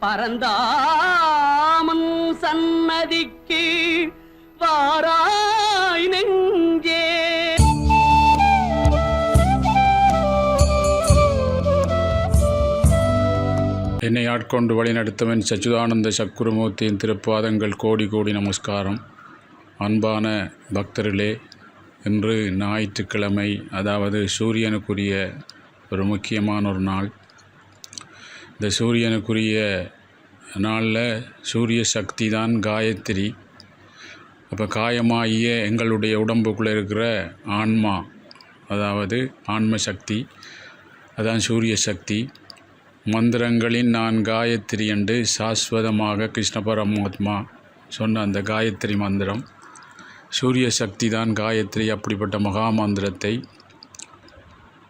பரந்தாமன் சன்னதிக்கு வாராய் நெஞ்சே. என்னை ஆட்கொண்டு வழிநடத்துவன் சச்சுதானந்த சக்குருமூர்த்தியின் திருப்பாதங்கள் கோடி கோடி நமஸ்காரம். அன்பான பக்தர்களே இன்று ஞாயிற்றுக்கிழமை அதாவது சூரியனுக்குரிய ஒரு முக்கியமான ஒரு நாள். இந்த சூரியனுக்குரிய நாளில் சூரிய சக்தி தான் காயத்ரி. அப்போ காயமாகிய எங்களுடைய உடம்புக்குள்ளே இருக்கிற ஆன்மா அதாவது ஆன்ம சக்தி அதான் சூரிய சக்தி மந்திரங்களின் நான் காயத்ரி என்று சாஸ்வதமாக கிருஷ்ண பரமாத்மா சொன்ன அந்த காயத்ரி மந்திரம். சூரிய சக்தி தான் காயத்ரி அப்படிப்பட்ட மகா மந்திரத்தை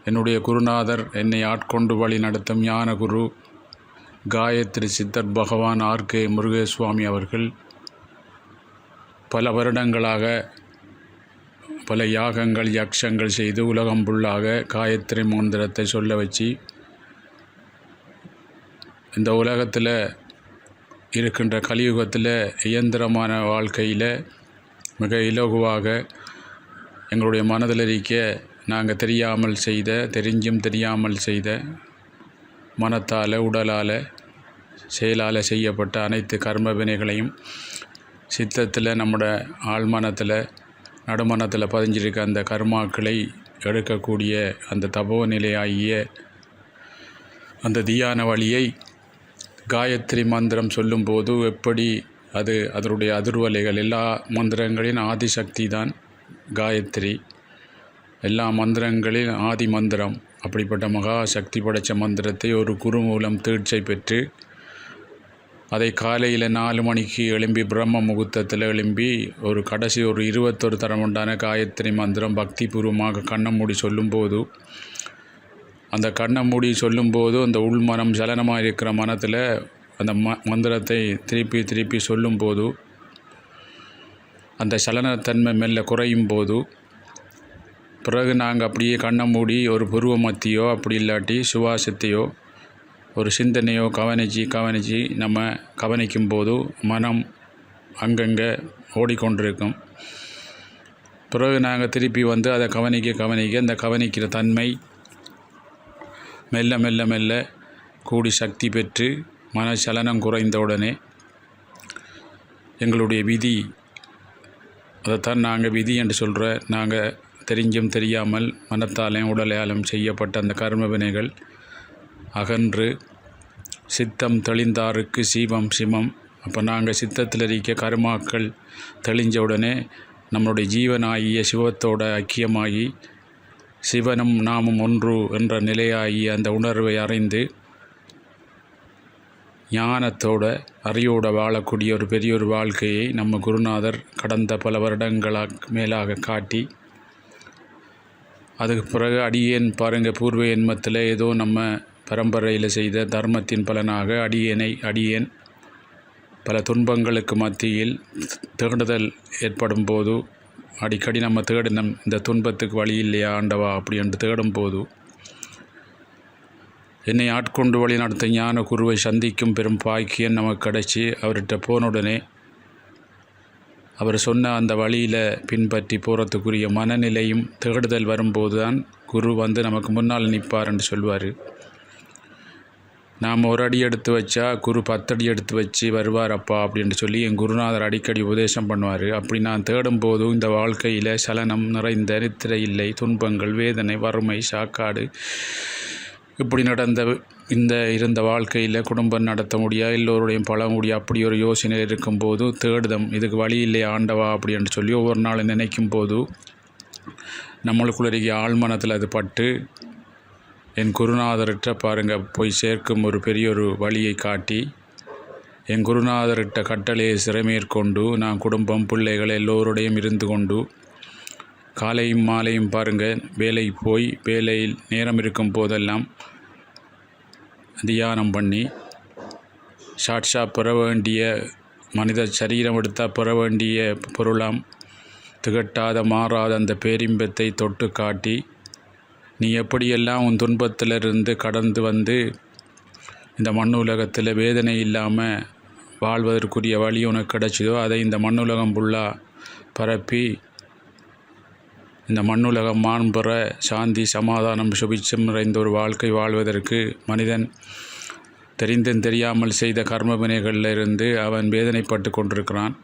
என்னுடைய குருநாதர் என்னை ஆட்கொண்டு வழி நடத்தும் ஞான குரு காயத்ரி சித்தர் பகவான் ஆர்கே முருகேசுவாமி அவர்கள் பல வருடங்களாக பல யாகங்கள் யக்ஷங்கள் செய்து உலகம் புல்லாக காயத்ரி மந்திரத்தை சொல்ல வச்சு இந்த உலகத்தில் இருக்கின்ற கலியுகத்தில் இயந்திரமான வாழ்க்கையில் மிக இலகுவாக எங்களுடைய மனதில் இருக்க நாங்கள் தெரியாமல் செய்த தெரிஞ்சும் தெரியாமல் செய்த மனத்தால் உடலால் செயலால் செய்யப்பட்ட அனைத்து கர்ம வினைகளையும் சித்தத்தில் நம்மளோட ஆழ்மனத்தில் நடுமனத்தில் பதிஞ்சிருக்க அந்த கர்மாக்களை எடுக்கக்கூடிய அந்த தபோ நிலையாகிய அந்த தியான வழியை காயத்ரி மந்திரம் சொல்லும்போது எப்படி அது அதனுடைய அதிர்வலைகள் எல்லா மந்திரங்களின் ஆதிசக்தி தான் காயத்ரி. எல்லா மந்திரங்களின் ஆதி மந்திரம் அப்படிப்பட்ட மகா சக்தி படைத்த மந்திரத்தை ஒரு குரு மூலம் தீட்சை பெற்று அதை காலையில் நாலு மணிக்கு எழும்பி பிரம்ம முகூர்த்தத்தில் எழும்பி ஒரு கடைசி ஒரு இருபத்தொரு தரம் உண்டான காயத்ரி மந்திரம் பக்தி பூர்வமாக கண்ணை மூடி சொல்லும்போது அந்த கண்ணை மூடி சொல்லும்போது அந்த உள்மனம் சலனமாக இருக்கிற மனத்தில் அந்த ம மந்திரத்தை திருப்பி திருப்பி சொல்லும்போது அந்த சலனத்தன்மை மெல்ல குறையும் போது பிறகு நாங்கள் அப்படியே கண்ணை மூடி ஒரு புருவ மத்தியோ அப்படி இல்லாட்டி சுவாசத்தையோ ஒரு சிந்தனையோ கவனித்து கவனித்து நம்ம கவனிக்கும் போது மனம் அங்கங்கே ஓடிக்கொண்டிருக்கும். பிறகு நாங்கள் திருப்பி வந்து அதை கவனிக்க கவனிக்க அந்த கவனிக்கிற தன்மை மெல்ல மெல்ல மெல்ல கூடி சக்தி பெற்று மனச்சலனம் குறைந்தவுடனே எங்களுடைய விதி அதைத்தான் நாங்கள் விதி என்று சொல்கிற நாங்கள் தெரிஞ்சும் தெரியாமல் மனத்தாலையும் உடலாலும் செய்யப்பட்ட அந்த கர்ம வினைகள் அகன்று சித்தம் தெளிந்தாருக்கு சீவம் சிமம். அப்போ நாங்கள் சித்தத்தில் இருக்க கருமாக்கள் தெளிஞ்ச உடனே நம்மளுடைய ஜீவனாகிய சிவத்தோட ஐக்கியமாகி சிவனும் நாமும் ஒன்று என்ற நிலையாகி அந்த உணர்வை அறிந்து ஞானத்தோட அறிவோட வாழக்கூடிய ஒரு பெரிய ஒரு வாழ்க்கையை நம்ம குருநாதர் கடந்த பல வருடங்களாக மேலாக காட்டி அதுக்கு பிறகு அடியேன் பாருங்கள் பூர்வ எண்மத்தில் ஏதோ நம்ம பரம்பரையில் செய்த தர்மத்தின் பலனாக அடியேனை அடியேன் பல துன்பங்களுக்கு மத்தியில் தேடுதல் ஏற்படும் போது அடிக்கடி நம்ம தேடினோம் இந்த துன்பத்துக்கு வழி இல்லையா ஆண்டவா அப்படி என்று தேடும் போது என்னை ஆட்கொண்டு வழி நடத்த ஞான குருவை சந்திக்கும் பெரும் பாக்கியம் நமக்கு கிடைச்சி அவர்கிட்ட போனவுடனே அவர் சொன்ன அந்த வழியில் பின்பற்றி போகிறதுக்குரிய மனநிலையும் தேடுதல் வரும்போது தான் குரு வந்து நமக்கு முன்னால் நிற்பார் என்று சொல்வார். நாம் ஒரு அடி எடுத்து வச்சா குரு பத்தடி எடுத்து வச்சு வருவார் அப்பா அப்படின்னு சொல்லி என் குருநாதர் அடிக்கடி உபதேசம் பண்ணுவார். அப்படி நான் தேடும் போதும் இந்த வாழ்க்கையில் சலனம் நிறைந்த நித்திரை இல்லை துன்பங்கள் வேதனை வறுமை சாக்காடு இப்படி நடந்த இந்த இருந்த வாழ்க்கையில் குடும்பம் நடத்த முடியா எல்லோருடையும் பழ முடியா அப்படி ஒரு யோசனை இருக்கும்போது தேடுதம் இதுக்கு வழி இல்லை ஆண்டவா அப்படின்னு சொல்லி ஒவ்வொரு நாளும் நினைக்கும் போது நம்மளுக்குள்ள ஆழ்மனத்தில் அது பட்டு என் குருநாதர்கிட்ட பாருங்கள் போய் சேர்க்கும் ஒரு பெரிய ஒரு வழியை காட்டி. என் குருநாதர்கிட்ட கட்டளையை சிறமேற்கொண்டு நான் குடும்பம் பிள்ளைகள் எல்லோருடையும் இருந்து கொண்டு காலையும் மாலையும் பாருங்கள் வேலை போய் வேலையில் நேரம் இருக்கும் போதெல்லாம் தியானம் பண்ணி சாட்சா பெற வேண்டிய மனித சரீரம் எடுத்தால் பெற வேண்டிய பொருளாம் திகட்டாத மாறாத அந்த பேரின்பத்தை தொட்டு காட்டி நீ எப்படியெல்லாம் உன் துன்பத்திலிருந்து கடந்து வந்து இந்த மண்ணுலகத்தில் வேதனை இல்லாமல் வாழ்வதற்குரிய வழி உனக்கு கிடைச்சதோ அதை இந்த மண்ணுலகம் ஃபுல்லாக பரப்பி இந்த மண்ணுலகம் மாண்புற சாந்தி சமாதானம் சுபிச்சம் நிறைந்த ஒரு வாழ்க்கை வாழ்வதற்கு மனிதன் தெரிந்தும் தெரியாமல் செய்த கர்ம இருந்து அவன் வேதனைப்பட்டு கொண்டிருக்கிறான்.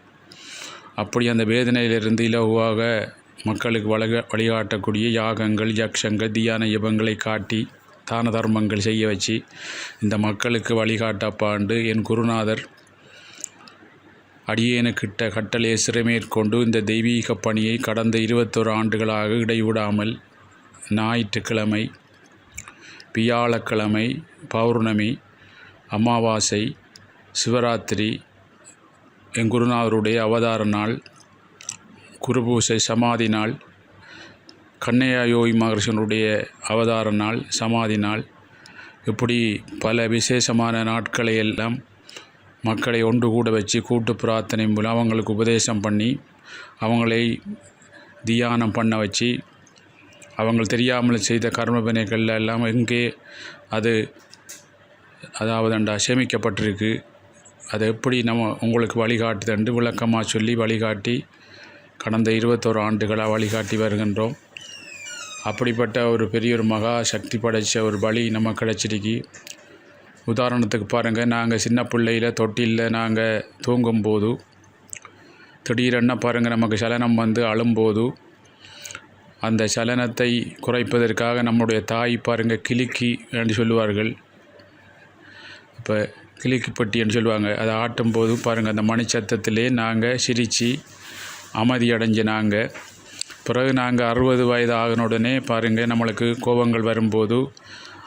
அப்படி அந்த வேதனையிலிருந்து இலகுவாக மக்களுக்கு வழக வழிகாட்டக்கூடிய யாகங்கள் யக்ஷங்கள் தியான யபங்களை காட்டி தான தர்மங்கள் செய்ய வச்சு இந்த மக்களுக்கு வழிகாட்டப்பாண்டு என் குருநாதர் அடியேனுக்கிட்ட கட்டளையை சிறைமேற்கொண்டு இந்த தெய்வீக பணியை கடந்த இருபத்தொரு ஆண்டுகளாக இடைவிடாமல் ஞாயிற்றுக்கிழமை வியாழக்கிழமை பௌர்ணமி அமாவாசை சிவராத்திரி என் குருநாதருடைய அவதார நாள் குருபூசை சமாதி நாள் கண்ணையா யோகி மகர்ஷனுடைய அவதார நாள் சமாதி நாள். இப்படி பல விசேஷமான நாட்களை எல்லாம் மக்களை ஒன்று கூட வச்சு கூட்டு பிரார்த்தனை மூலம் அவங்களுக்கு உபதேசம் பண்ணி அவங்களை தியானம் பண்ண வச்சு அவங்க தெரியாமல் செய்த கர்ம வினைகள் எல்லாம் எங்கே அது அதாவது அண்டா சேமிக்கப்பட்டிருக்கு. அதை எப்படி நம்ம உங்களுக்கு வழிகாட்டுதண்டு விளக்கமாக சொல்லி வழிகாட்டி கடந்த இருபத்தோரு ஆண்டுகளாக வழிகாட்டி வருகின்றோம். அப்படிப்பட்ட ஒரு பெரிய ஒரு மகா சக்தி படைத்த ஒரு வழி நம்ம கிடச்சிருக்கு. உதாரணத்துக்கு பாருங்கள் நாங்கள் சின்ன பிள்ளையில் தொட்டிலில் நாங்கள் தூங்கும்போது திடீரென பாருங்கள் நமக்கு சலனம் வந்து அழும்போது அந்த சலனத்தை குறைப்பதற்காக நம்முடைய தாய் பாருங்கள் கிளிக்கி என்று சொல்லுவார்கள். இப்போ கிளிக்கு பட்டி என்று சொல்லுவாங்க. அதை ஆட்டும்போது பாருங்கள் அந்த மணிச்சத்தத்திலே நாங்கள் சிரித்து அமைதி நாங்கள் பிறகு நாங்கள் அறுபது வயது ஆகின உடனே பாருங்கள் நம்மளுக்கு கோபங்கள் வரும்போது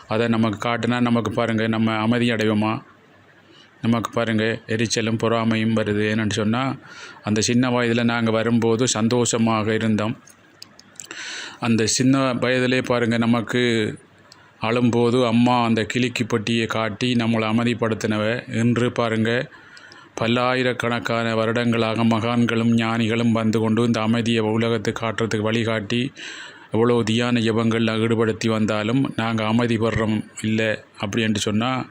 அதை நமக்கு காட்டினா நமக்கு பாருங்கள் நம்ம அமைதி அடைவோமா? நமக்கு பாருங்கள் எரிச்சலும் பொறாமையும் வருது என்னென்னு சொன்னால் அந்த சின்ன வயதில் நாங்கள் வரும்போது சந்தோஷமாக இருந்தோம். அந்த சின்ன வயதிலே பாருங்கள் நமக்கு அழும்போது அம்மா அந்த கிளிக்கு பட்டியை காட்டி நம்மளை அமைதிப்படுத்தினவ. இன்று பாருங்கள் பல்லாயிரக்கணக்கான வருடங்களாக மகான்களும் ஞானிகளும் வந்து கொண்டு இந்த அமைதியை உலகத்துக்கு காட்டுறதுக்கு வழிகாட்டி எவ்வளோ தியான ஜபங்களில் ஈடுபடுத்தி வந்தாலும் நாங்கள் அமைதி பெறுறோம் இல்லை அப்படி என்று சொன்னால்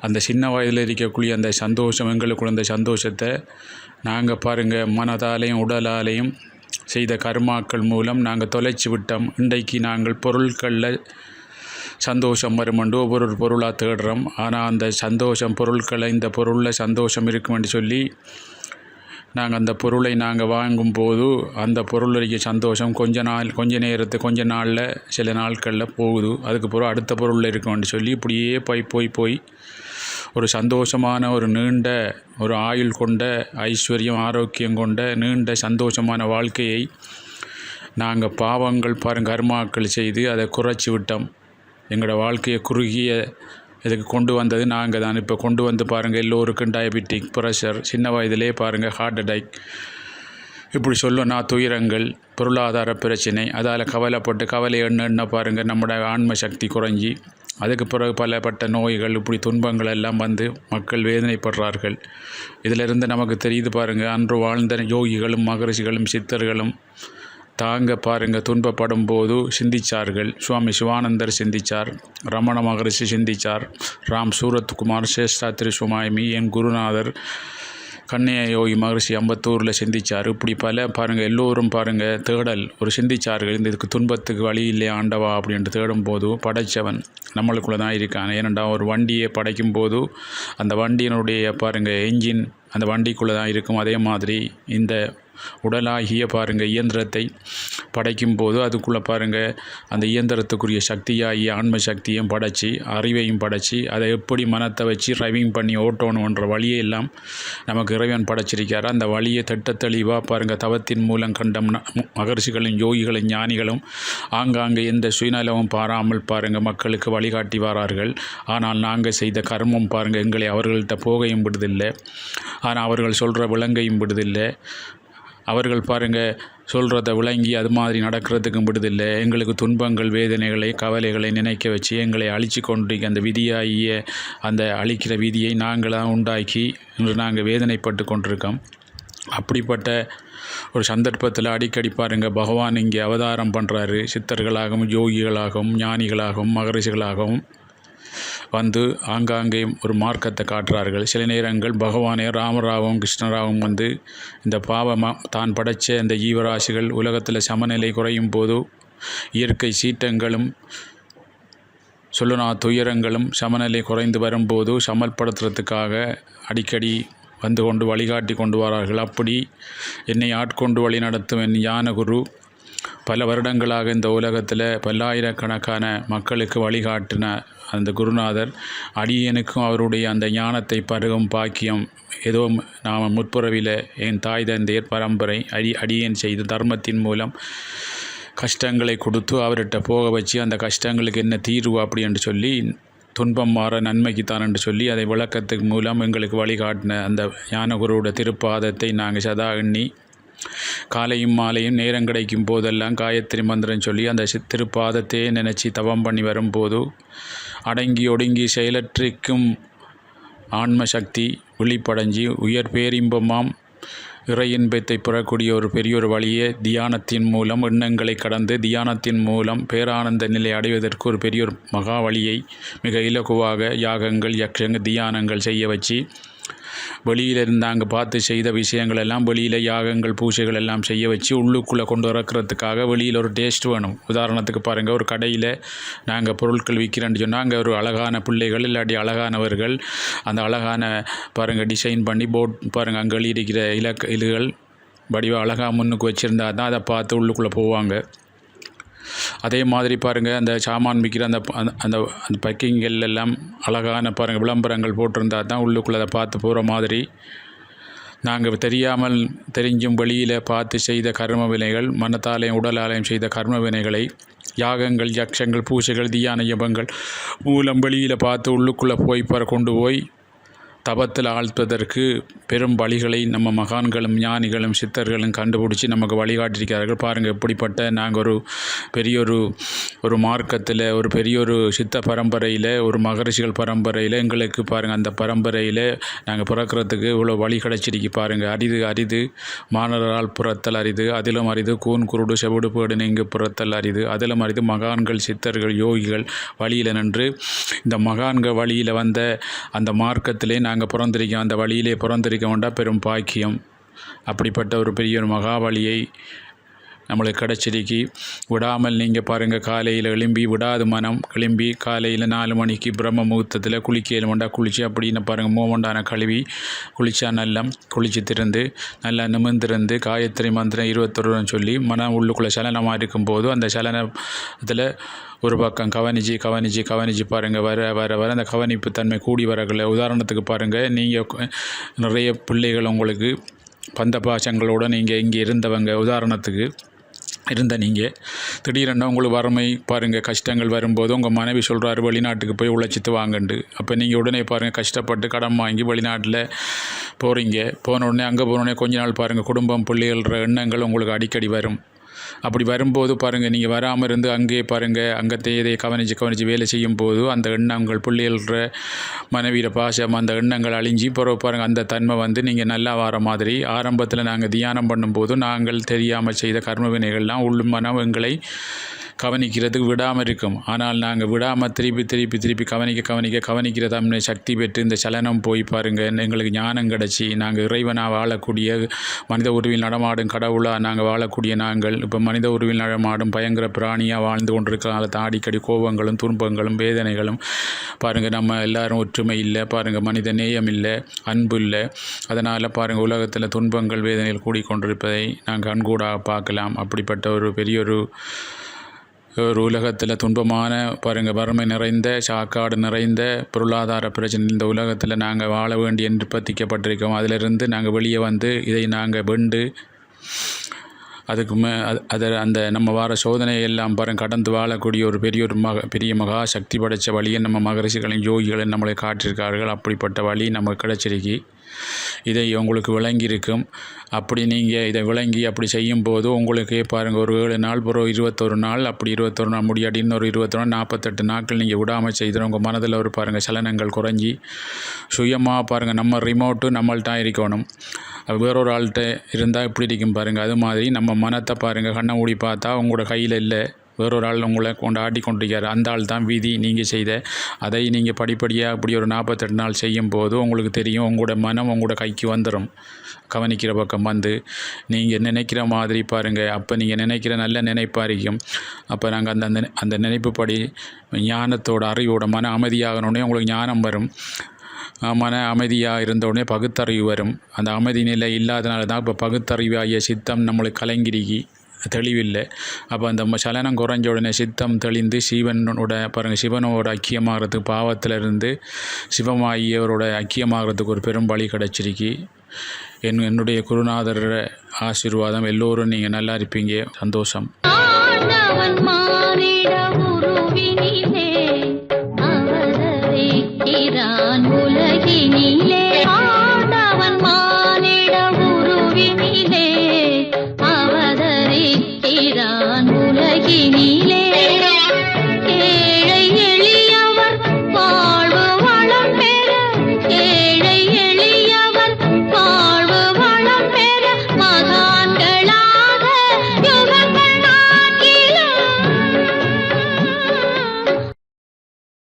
அந்த சின்ன வயதில் இருக்கக்கூடிய அந்த சந்தோஷம் எங்களுக்குள்ள அந்த சந்தோஷத்தை நாங்கள் பாருங்கள் மனதாலையும் உடலாலையும் செய்த கர்மாக்கள் மூலம் நாங்கள் தொலைச்சி விட்டோம். இன்றைக்கு நாங்கள் பொருட்களில் சந்தோஷம் வருமென்று ஒவ்வொரு பொருளாக தேடுறோம். ஆனால் அந்த சந்தோஷம் பொருட்களை இந்த பொருளில் சந்தோஷம் இருக்குமென்று சொல்லி நாங்கள் அந்த பொருளை நாங்கள் வாங்கும்போது அந்த பொருளுடைய சந்தோஷம் கொஞ்ச நாள் கொஞ்ச நேரத்து கொஞ்ச நாளில் சில நாட்களில் போகுது. அதுக்கு பிறகு அடுத்த பொருளில் இருக்குமென்று சொல்லி இப்படியே போய் போய் போய் ஒரு சந்தோஷமான ஒரு நீண்ட ஒரு ஆயுள் கொண்ட ஐஸ்வர்யம் ஆரோக்கியம் கொண்ட நீண்ட சந்தோஷமான வாழ்க்கையை நாங்கள் பாவங்கள் பாருங்க கர்மாக்கள் செய்து அதை குறைச்சி விட்டோம். எங்களோட வாழ்க்கையை குறுகிய இதுக்கு கொண்டு வந்தது. நாங்கள் தான். இப்போ கொண்டு வந்து பாருங்கள் எல்லோருக்கும் டயபெட்டிக் ப்ரெஷர் சின்ன வயதிலே பாருங்கள் ஹார்ட் அட்டாக் இப்படி சொல்லுனா துயரங்கள் பொருளாதார பிரச்சனை அதால் கவலைப்பட்டு கவலை எண்ண எண்ண பாருங்கள் நம்மளோட ஆன்ம சக்தி குறைஞ்சி அதுக்கு பிறகு பலப்பட்ட நோய்கள் இப்படி துன்பங்கள் எல்லாம் வந்து மக்கள் வேதனைப்படுறார்கள். இதிலிருந்து நமக்கு தெரியுது பாருங்கள் அன்று வாழ்ந்த யோகிகளும் மகரிஷிகளும் சித்தர்களும் தாங்க பாருங்க துன்பப்படும் போது சிந்திச்சார்கள். சுவாமி சிவானந்தர் சிந்திச்சார் ரமண மகரிஷி சிந்திச்சார் ராம் சூரத்குமார் சேஷ்டாத்ரி சுமாயமி என் குருநாதர் கண்ணைய யோகி மகரிஷி அம்பத்தூரில் சிந்திச்சார். இப்படி பல பாருங்கள் எல்லோரும் பாருங்கள் தேடல். ஒரு சிந்திச்சார்கள் இந்த இதுக்கு துன்பத்துக்கு வழி இல்லையா ஆண்டவா? அப்படின்ட்டு தேடும்போது படைச்சவன் நம்மளுக்குள்ளே தான் இருக்கான். ஏனென்றால் ஒரு வண்டியை படைக்கும் போது அந்த வண்டியினுடைய பாருங்கள் என்ஜின் அந்த வண்டிக்குள்ளே தான் இருக்கும். அதே மாதிரி இந்த உடலாகிய பாருங்கள் இயந்திரத்தை படைக்கும் போது அதுக்குள்ளே பாருங்கள் அந்த இயந்திரத்துக்குரிய சக்தியாகிய ஆன்ம சக்தியும் படைச்சி அறிவையும் படைச்சி அதை எப்படி மனத்தை வச்சு ட்ரைவிங் பண்ணி ஓட்டணுன்ற வழியை எல்லாம் நமக்கு இறைவன் படைச்சிருக்கார். அந்த வழியை திட்ட தெளிவாக பாருங்கள் தவத்தின் மூலம் கண்ட மகர்ஷிகளும் யோகிகளும் ஞானிகளும் ஆங்காங்கே எந்த சுயநலமும் பாராமல் பாருங்கள் மக்களுக்கு வழிகாட்டி வரார்கள். ஆனால் நாங்கள் செய்த கர்மம் பாருங்கள் எங்களை அவர்கள்ட்ட போகையும் விடுதில்லை. ஆனால் அவர்கள் சொல்கிற விலங்கையும் விடுதில்லை. அவர்கள் பாருங்க சொல்கிறத விளங்கி அது மாதிரி நடக்கிறதுக்கும் விடுதில்லை. எங்களுக்கு துன்பங்கள் வேதனைகளை கவலைகளை நினைக்க வச்சு எங்களை அழிச்சு கொண்டு அந்த விதியாகிய அந்த அழிக்கிற விதியை நாங்களாக உண்டாக்கி இன்று நாங்கள் வேதனைப்பட்டு கொண்டிருக்கோம். அப்படிப்பட்ட ஒரு சந்தர்ப்பத்தில் அடிக்கடி பாருங்கள் பகவான் இங்கே அவதாரம் பண்ணுறாரு சித்தர்களாகவும் யோகிகளாகவும் ஞானிகளாகவும் மகரிஷிகளாகவும். வந்து ஆங்காங்கே ஒரு மார்க்கத்தை காட்டுறார்கள். சில நேரங்கள் பகவானே ராமராவும் கிருஷ்ணராவும் வந்து இந்த பாவமாக தான் படைத்த இந்த ஜீவராசிகள் உலகத்தில் சமநிலை குறையும் போது இயற்கை சீற்றங்களும் சொல்லுனா துயரங்களும் சமநிலை குறைந்து வரும்போது சமல்படுத்துறதுக்காக அடிக்கடி வந்து கொண்டு வழிகாட்டி கொண்டு வரார்கள். அப்படி என்னை ஆட்கொண்டு வழி நடத்தும் என் ஞானகுரு பல வருடங்களாக இந்த உலகத்தில் பல்லாயிரக்கணக்கான மக்களுக்கு வழிகாட்டின அந்த குருநாதர் அடியனுக்கும் அவருடைய அந்த ஞானத்தை பருகும் பாக்கியம். ஏதோ நாம் முற்புறவில் என் தாய் தந்தையர் பரம்பரை அடி அடியேன் செய்த தர்மத்தின் மூலம் கஷ்டங்களை கொடுத்து அவர்கிட்ட போக வச்சு அந்த கஷ்டங்களுக்கு என்ன தீர்வு அப்படி என்று சொல்லி துன்பம் மாற நன்மைக்குத்தான் என்று சொல்லி அதை விளக்கத்துக்கு மூலம் எங்களுக்கு வழிகாட்டின அந்த ஞானகுருவோட திருப்பாதத்தை நாங்கள் சதா எண்ணி காலையும் மாலையும் நேரம் கிடைக்கும் போதெல்லாம் காயத்ரி மந்திரம் சொல்லி அந்த சி- திருப்பாதத்தையே நினச்சி தவம் பண்ணி வரும்போது அடங்கி ஒடுங்கி செயலற்றிக்கும் ஆன்ம சக்தி விழிப்படைஞ்சி உயர் பேரின்பமாம் இறை இன்பத்தை பெறக்கூடிய ஒரு பெரிய ஒரு வழியே தியானத்தின் மூலம் எண்ணங்களை கடந்து தியானத்தின் மூலம் பேரானந்த நிலை அடைவதற்கு ஒரு பெரிய ஒரு மகா வழியை மிக இலகுவாக யாகங்கள் யக்ஷங்கள் தியானங்கள் செய்ய வச்சு வெளியில் இருந்து அங்கே பார்த்து செய்த விஷயங்கள் எல்லாம் வெளியில் யாகங்கள் பூஜைகள் எல்லாம் செய்ய வச்சு உள்ளுக்குள்ளே கொண்டு வரக்கிறதுக்காக வெளியில் ஒரு டேஸ்ட் வேணும். உதாரணத்துக்கு பாருங்கள் ஒரு கடையில் நாங்கள் பொருட்கள் விற்கிறேன்னு சொன்னால் அங்கே ஒரு அழகான பிள்ளைகள் இல்லாட்டி அழகானவர்கள் அந்த அழகான பாருங்கள் டிசைன் பண்ணி போட் பாருங்கள் அங்கே இருக்கிற இலக்க இதுகள் வடிவ அழகாக முன்னுக்கு வச்சுருந்தா தான் அதை பார்த்து உள்ளுக்குள்ளே போவாங்க. அதே மாதிரி பாருங்கள் அந்த சாமான் விற்கிற அந்த அந்த- அந்த அந்த பக்கிங்கள் எல்லாம் அழகான பாருங்கள் விளம்பரங்கள் போட்டிருந்தா தான் உள்ளுக்குள்ளே அதை பார்த்து போகிற மாதிரி. நாங்கள் தெரியாமல் தெரிஞ்சும் வெளியில் பார்த்து செய்த கர்ம வினைகள் மனத்தாலையும் உடலாலையும் செய்த கர்ம வினைகளை யாகங்கள் யக்ஷங்கள் பூஜைகள் தியான யபங்கள் மூலம் வெளியில் பார்த்து உள்ளுக்குள்ளே போய் பற கொண்டு போய் தபத்தில் ஆழ்த்துவதற்கு பெரும் வழிகளை நம்ம மகான்களும் ஞானிகளும் சித்தர்களும் கண்டுபிடிச்சி நமக்கு வழிகாட்டியிருக்கிறார்கள். பாருங்கள் எப்படிப்பட்ட நாங்கள் ஒரு பெரிய ஒரு ஒரு மார்க்கத்தில் ஒரு பெரிய ஒரு சித்த பரம்பரையில் ஒரு மகரிஷிகள் பரம்பரையில் எங்களுக்கு பாருங்கள் அந்த பரம்பரையில் நாங்கள் பிறக்கிறதுக்கு இவ்வளோ வழி கிடச்சிருக்கு பாருங்கள் அரிது அரிது. மாணவரால் புறத்தல் அரிது. அதிலும் அரிது. கூன் குருடு செவிடு பேடு நீங்கு புறத்தல் அரிது. அதிலும் அரிது. மகான்கள் சித்தர்கள் யோகிகள் வழியில் நின்று இந்த மகான்கள் வழியில் வந்த அந்த மார்க்கத்திலே நாங்கள் பிறந்திருக்கோம். அந்த வழியிலே பிறந்திருக்க வேண்டாம் பெரும் பாக்கியம். அப்படிப்பட்ட ஒரு பெரிய ஒரு மகாவலியை நம்மளை நம்மளுக்கு விடாமல் நீங்கள் பாருங்கள் காலையில் எழும்பி விடாது மனம் எழும்பி காலையில் நாலு மணிக்கு பிரம்ம முகூர்த்தத்தில் குளிக்க வேண்டாம் குளித்து அப்படின்னு பாருங்கள் மூவண்டான கழுவி குளித்தா நல்லா குளிச்சு திறந்து நல்லா நிமிர்ந்திருந்து காயத்ரி மந்திரம் இருபத்தொருன்னு சொல்லி மனம் உள்ளுக்குள்ளே சலனமாக இருக்கும்போது அந்த சலனத்தில் ஒரு பக்கம் கவனிச்சு கவனிச்சு கவனிச்சு பாருங்கள் வர வர வர அந்த கவனிப்பு தன்மை கூடி வரக்குள்ள உதாரணத்துக்கு பாருங்கள் நீங்கள் நிறைய பிள்ளைகள் உங்களுக்கு பந்த பாசங்களோட நீங்கள் இங்கே இருந்தவங்க உதாரணத்துக்கு இருந்த நீங்கள் திடீரென உங்களுக்கு வறுமை பாருங்கள் கஷ்டங்கள் வரும்போது உங்கள் மனைவி சொல்கிறாரு வெளிநாட்டுக்கு போய் உழைச்சித்து வாங்கண்டு. அப்போ நீங்கள் உடனே பாருங்கள் கஷ்டப்பட்டு கடன் வாங்கி வெளிநாட்டில் போகிறீங்க போன உடனே அங்கே போன உடனே கொஞ்ச நாள் பாருங்கள் குடும்பம் பிள்ளைகள்ற எண்ணங்கள் உங்களுக்கு அடிக்கடி வரும். அப்படி வரும்போது பாருங்கள் நீங்கள் வராமல் இருந்து அங்கேயே பாருங்கள் அங்கத்தை இதை கவனித்து கவனித்து வேலை செய்யும் போது அந்த எண்ணங்கள் பிள்ளைகள மனைவியில் பாசம் அந்த எண்ணங்கள் அழிஞ்சு பிறகு பாருங்கள் அந்த தன்மை வந்து நீங்கள் நல்லா வர மாதிரி ஆரம்பத்தில் நாங்கள் தியானம் பண்ணும்போது நாங்கள் தெரியாமல் செய்த கர்ம வினைகள்லாம் உள் மனம் எங்களை கவனிக்கிறதுக்கு விடாமல் இருக்கும். ஆனால் நாங்கள் விடாமல் திருப்பி திருப்பி திருப்பி கவனிக்க கவனிக்க கவனிக்கிற தம்மை சக்தி பெற்று இந்த சலனம் போய் பாருங்கள் எங்களுக்கு ஞானம் கிடச்சி நாங்கள் இறைவனாக வாழக்கூடிய மனித உருவில் நடமாடும் கடவுளாக நாங்கள் வாழக்கூடிய நாங்கள். இப்போ மனித உருவில் நடமாடும் பயங்கர பிராணியாக வாழ்ந்து கொண்டிருக்கிறனால தான் அடிக்கடி கோபங்களும் துன்பங்களும் வேதனைகளும் பாருங்கள் நம்ம எல்லாரும் ஒற்றுமை இல்லை பாருங்கள் மனித நேயம் இல்லை அன்பு இல்லை. அதனால் பாருங்கள் உலகத்தில் துன்பங்கள் வேதனைகள் கூடிக்கொண்டிருப்பதை நாங்கள் கண்கூடாக பார்க்கலாம். அப்படிப்பட்ட ஒரு பெரிய ஒரு ஒரு உலகத்தில் துன்பமான பாருங்கள் வறுமை நிறைந்த சாக்காடு நிறைந்த பொருளாதார பிரச்சனை இந்த உலகத்தில் நாங்கள் வாழ வேண்டி நிர்பந்திக்கப்பட்டிருக்கோம் அதிலிருந்து நாங்கள் வெளியே வந்து இதை நாங்கள் வெண்டு அதுக்கு மே அது அதை அந்த நம்ம வார சோதனை எல்லாம் பாருங்க கடந்து வாழக்கூடிய ஒரு பெரிய ஒரு மக பெரிய மகா சக்தி படைத்த வழியை நம்ம மகரிஷிகளையும் யோகிகளையும் நம்மளை காட்டியிருக்கார்கள். அப்படிப்பட்ட வழி நமக்கு கிடைச்சிருக்கு. இதை உங்களுக்கு விளங்கியிருக்கும். அப்படி நீங்கள் இதை விளங்கி அப்படி செய்யும்போது உங்களுக்கே பாருங்கள் ஒரு ஏழு நாள் பிறகு இருபத்தொரு நாள் அப்படி இருபத்தொரு நாள் முடியாடின்னு இன்னொரு இருபத்தொரு நாள் நாற்பத்தெட்டு நாட்கள் நீங்கள் விடாமல் செய்துடும் உங்கள் மனதில் ஒரு பாருங்கள் சலனங்கள் குறைஞ்சி சுயமாக பாருங்கள் நம்ம ரிமோட்டு நம்மள்ட்ட இருக்கணும். வேறொரு ஆள்கிட்ட இருந்தால் இப்படி இருக்கும் பாருங்கள் அது மாதிரி நம்ம மனத்தை பாருங்கள் கண்ணை மூடி பார்த்தா உங்களோட கையில் இல்லை. வேறொரு ஆள் உங்களை கொண்டு ஆட்டி கொண்டிருக்கார் அந்த ஆள் தான் விதி நீங்கள் செய்த. அதை நீங்கள் படிப்படியாக அப்படி ஒரு நாற்பத்தெட்டு நாள் செய்யும் போது உங்களுக்கு தெரியும் உங்களோட மனம் உங்களோட கைக்கு வந்துடும் கவனிக்கிற பக்கம் வந்து நீங்கள் நினைக்கிற மாதிரி பாருங்கள் அப்போ நீங்கள் நினைக்கிற நல்ல நினைப்பாக இருக்கும். அப்போ நாங்கள் அந்த அந்த அந்த நினைப்புப்படி ஞானத்தோட அறிவோட மன அமைதியாகணுன்னே உங்களுக்கு ஞானம் வரும். மன அமைதியாக இருந்த உடனே பகுத்தறிவு வரும். அந்த அமைதி நிலை இல்லாதனால தான் இப்போ பகுத்தறிவு ஆகிய சித்தம் நம்மளுக்கு கலங்கிருக்கி தெளிவில்லை. அப்போ அந்த சலனம் குறைஞ்ச உடனே சித்தம் தெளிந்து சிவனோட பாருங்கள் சிவனோட ஐக்கியமாகிறது பாவத்திலிருந்து சிவமாகியவரோட ஐக்கியமாகிறதுக்கு ஒரு பெரும் வழி கிடச்சிருக்கு. என் என்னுடைய குருநாதரோட ஆசீர்வாதம். எல்லோரும் நீங்கள் நல்லா இருப்பீங்க. சந்தோஷம்.